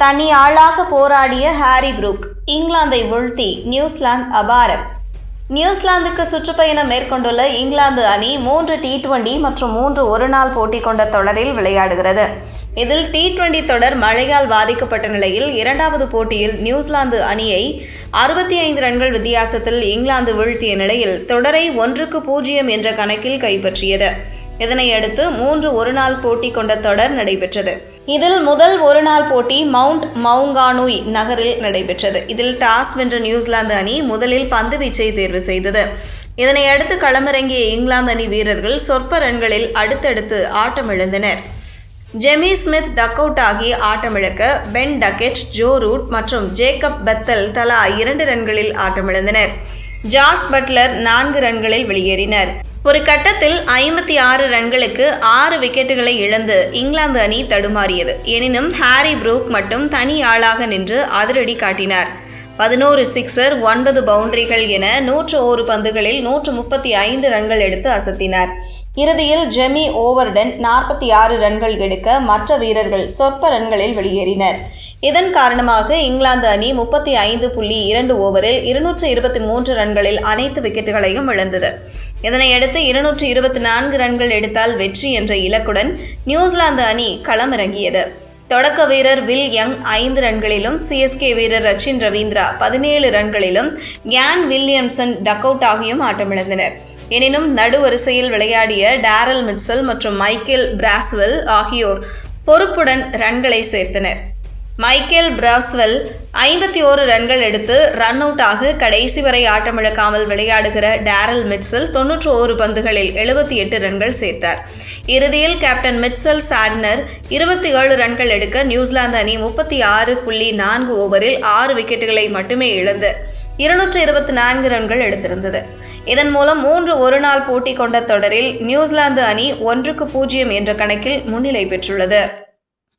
தனி ஆளாக போராடிய ஹாரி புரூக் இங்கிலாந்தை வீழ்த்தி நியூசிலாந்து அபாரம். நியூசிலாந்துக்கு சுற்றுப்பயணம் மேற்கொண்டுள்ள இங்கிலாந்து அணி மூன்று டி டுவெண்டி மற்றும் மூன்று ஒருநாள் போட்டி கொண்ட தொடரில் விளையாடுகிறது. இதில் டி டுவெண்டி தொடர் மழையால் பாதிக்கப்பட்ட நிலையில் இரண்டாவது போட்டியில் நியூசிலாந்து அணியை அறுபத்தி ஐந்து ரன்கள் வித்தியாசத்தில் இங்கிலாந்து வீழ்த்திய நிலையில் தொடரை ஒன்றுக்கு பூஜ்ஜியம் என்ற கணக்கில் கைப்பற்றியது. இதனையடுத்து மூன்று ஒருநாள் போட்டி கொண்ட தொடர் நடைபெற்றது. இதில் முதல் ஒருநாள் போட்டி மவுண்ட் மவுங்கானுய் நகரில் நடைபெற்றது. இதில் டாஸ் வென்ற நியூசிலாந்து அணி முதலில் பந்து வீச்சை தேர்வு செய்தது. இதனையடுத்து களமிறங்கிய இங்கிலாந்து அணி வீரர்கள் சொற்ப ரன்களில் அடுத்தடுத்து ஆட்டமிழந்தனர். ஜெமி ஸ்மித் டக் அவுட் ஆகி ஆட்டமிழக்க பென் டக்கெட் ஜோ ரூட் மற்றும் ஜேக்கப் பெத்தல் தலா இரண்டு ரன்களில் ஆட்டமிழந்தனர். ஜார்ஸ் பட்லர் நான்கு ரன்களில் வெளியேறினர். ஒரு கட்டத்தில் ஐம்பத்தி ஆறு ரன்களுக்கு ஆறு விக்கெட்டுகளை இழந்து இங்கிலாந்து அணி தடுமாறியது. எனினும் ஹாரி புரூக் மட்டும் தனி ஆளாக நின்று அதிரடி காட்டினார். பதினோரு சிக்ஸர் ஒன்பது பவுண்டரிகள் என நூற்று ஓரு பந்துகளில் நூற்று முப்பத்தி ஐந்து ரன்கள் எடுத்து அசத்தினார். இறுதியில் ஜெமி ஓவர்டன் நாற்பத்தி ஆறு ரன்கள் எடுக்க மற்ற வீரர்கள் சொற்ப ரன்களில் வெளியேறினர். இதன் காரணமாக இங்கிலாந்து அணி முப்பத்தி ஐந்து புள்ளி இரண்டு ஓவரில் இருநூற்று இருபத்தி மூன்று ரன்களில் அனைத்து விக்கெட்டுகளையும் இழந்தது. இதனையடுத்து இருநூற்று இருபத்தி நான்கு ரன்கள் எடுத்தால் வெற்றி என்ற இலக்குடன் நியூசிலாந்து அணி களமிறங்கியது. தொடக்க வீரர் வில் யங் ஐந்து ரன்களிலும் சிஎஸ்கே வீரர் ரச்சின் ரவீந்திரா பதினேழு ரன்களிலும் கியான் வில்லியம்சன் டக் அவுட் ஆகியும் ஆட்டமிழந்தனர். எனினும் நடுவரிசையில் விளையாடிய டேரல் மிட்சல் மற்றும் மைக்கேல் பிராஸ்வெல் ஆகியோர் பொறுப்புடன் ரன்களை சேர்த்தனர். மைக்கேல் பிராஸ்வெல் ஐம்பத்தி ஓரு ரன்கள் எடுத்து ரன் அவுட் ஆக கடைசி வரை ஆட்டமிழக்காமல் விளையாடுகிற டேரல் மிட்சல் தொன்னூற்று ஓரு பந்துகளில் எழுபத்தி எட்டு ரன்கள் சேர்த்தார். இறுதியில் கேப்டன் மிட்சல் சாட்னர் இருபத்தி ஏழு ரன்கள் எடுக்க நியூசிலாந்து அணி முப்பத்தி ஆறு புள்ளி நான்கு ஓவரில் ஆறு விக்கெட்டுகளை மட்டுமே இழந்து இருநூற்று இருபத்தி நான்கு ரன்கள் எடுத்திருந்தது. இதன் மூலம் மூன்று ஒருநாள் போட்டி கொண்ட தொடரில் நியூசிலாந்து அணி ஒன்றுக்கு பூஜ்ஜியம் என்ற கணக்கில் முன்னிலை பெற்றுள்ளது.